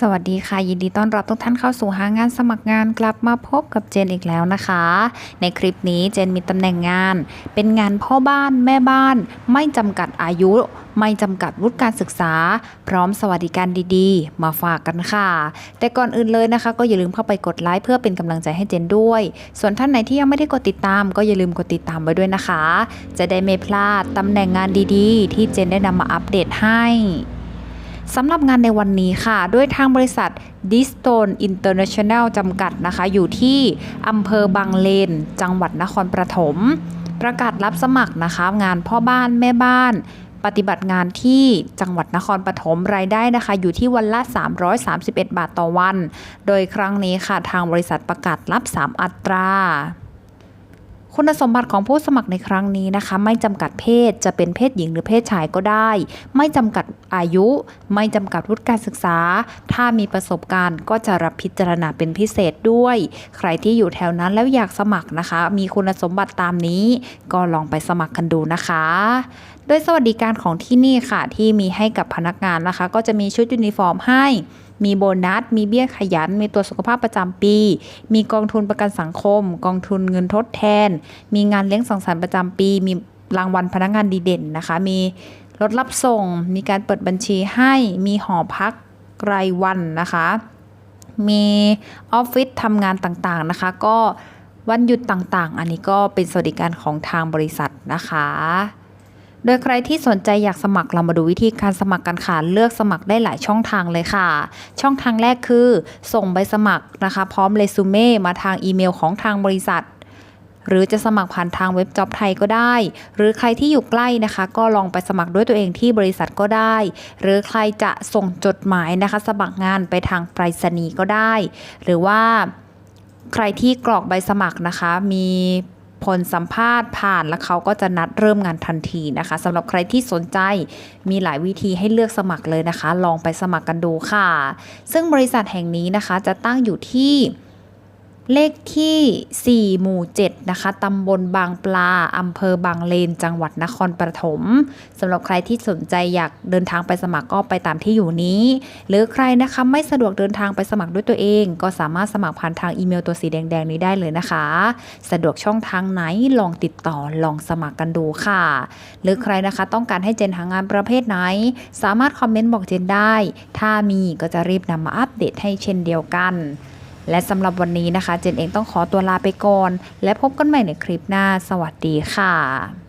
สวัสดีค่ะ ยินดีต้อนรับทุกท่านเข้าสู่หางานสมัครงานกลับมาพบกับเจนอีกแล้วนะคะ ในคลิปนี้เจนมีตำแหน่งงาน เป็นงานพ่อบ้านแม่บ้าน ไม่จำกัดอายุ ไม่จำกัดวุฒิการศึกษา พร้อมสวัสดิการดีๆ มาฝากกันค่ะ แต่ก่อนอื่นเลยนะคะ ก็อย่าลืมเข้าไปกดไลค์เพื่อเป็นกำลังใจให้เจนด้วย ส่วนท่านไหนที่ยังไม่ได้กดติดตาม ก็อย่าลืมกดติดตามไว้ด้วยนะคะ จะได้ไม่พลาดตำแหน่งงานดีๆ ที่เจนได้นำมาอัปเดตให้ สำหรับงานในวันนี้ค่ะ ด้วยทางบริษัท d i s t o n e International จำกัดนะคะ อยู่ที่อำเภอบางเลน จังหวัดนครปฐมประกาศรับสมัครนะคะ งานพ่อบ้านแม่บ้าน ปฏิบัติงานที่จังหวัดนครปฐมรายได้นะคะ อยู่ที่วันละ 331 บาทต่อวัน โดยครั้งนี้ค่ะทางบริษัทประกาศรับ 3 อัตรา คุณสมบัติของผู้สมัครในครั้งนี้นะคะ ไม่จำกัดเพศจะเป็นเพศหญิงหรือเพศชายก็ได้ ไม่จำกัดอายุ ไม่จำกัดวุฒิการศึกษา ถ้ามีประสบการณ์ก็จะรับพิจารณาเป็นพิเศษด้วย ใครที่อยู่แถวนั้นแล้วอยากสมัครนะคะ มีคุณสมบัติตามนี้ ก็ลองไปสมัครกันดูนะคะโดยสวัสดิการของที่นี่ค่ะที่มีให้กับพนักงานนะคะ ก็จะมีชุดยูนิฟอร์มให้มีโบนัส มีเบี้ยขยัน มีตัวสุขภาพประจำปี มีกองทุนประกันสังคม กองทุนเงินทดแทน มีงานเลี้ยงสังสรรค์ประจำปี มีรางวัลพนักงานดีเด่นนะคะ มีรถรับส่ง มีการเปิดบัญชีให้ มีหอพักรายวันนะคะ มีออฟฟิศทำงานต่างๆนะคะ ก็วันหยุดต่างๆ อันนี้ก็เป็นสวัสดิการของทางบริษัทนะคะ โดยใครที่สนใจอยากสมัครเรามาดูวิธีการสมัครกันค่ะ เลือกสมัครได้หลายช่องทางเลยค่ะ ช่องทางแรกคือ ส่งใบสมัครนะคะ พร้อมเรซูเม่มาทางอีเมลของทางบริษัทหรือจะสมัครผ่านทางเว็บจ็อบไทยก็ได้ หรือใครที่อยู่ใกล้นะคะ ก็ลองไปสมัครด้วยตัวเองที่บริษัทก็ได้ หรือใครจะส่งจดหมายนะคะ สมัครงานไปทางไปรษณีย์ก็ได้ หรือว่าใครที่กรอกใบสมัครนะคะ มี ผลสัมภาษณ์ผ่านแล้วเขาก็จะนัดเริ่มงานทันทีนะคะสำหรับใครที่สนใจมีหลายวิธีให้เลือกสมัครเลยนะคะ ลองไปสมัครกันดูค่ะ ซึ่งบริษัทแห่งนี้นะคะจะตั้งอยู่ที่ เลขที่ 4 หมู่ 7 นะคะ ตำบลบางปลา อำเภอบางเลน จังหวัดนครปฐมสำหรับใครที่สนใจอยากเดินทางไปสมัครก็ไปตามที่อยู่นี้ หรือใครนะคะไม่สะดวกเดินทางไปสมัครด้วยตัวเอง ก็สามารถสมัครผ่านทางอีเมลตัวสีแดง ๆ นี้ได้เลยนะคะ สะดวกช่องทางไหนลองติดต่อลองสมัครกันดูค่ะ หรือใครนะคะต้องการให้เจนหางานประเภทไหน สามารถคอมเมนต์บอกเจนได้ ถ้ามีก็จะรีบนำมาอัปเดตให้เช่นเดียวกัน และสำหรับวันนี้นะคะ เจนเองต้องขอตัวลาไปก่อน และพบกันใหม่ในคลิปหน้า สวัสดีค่ะ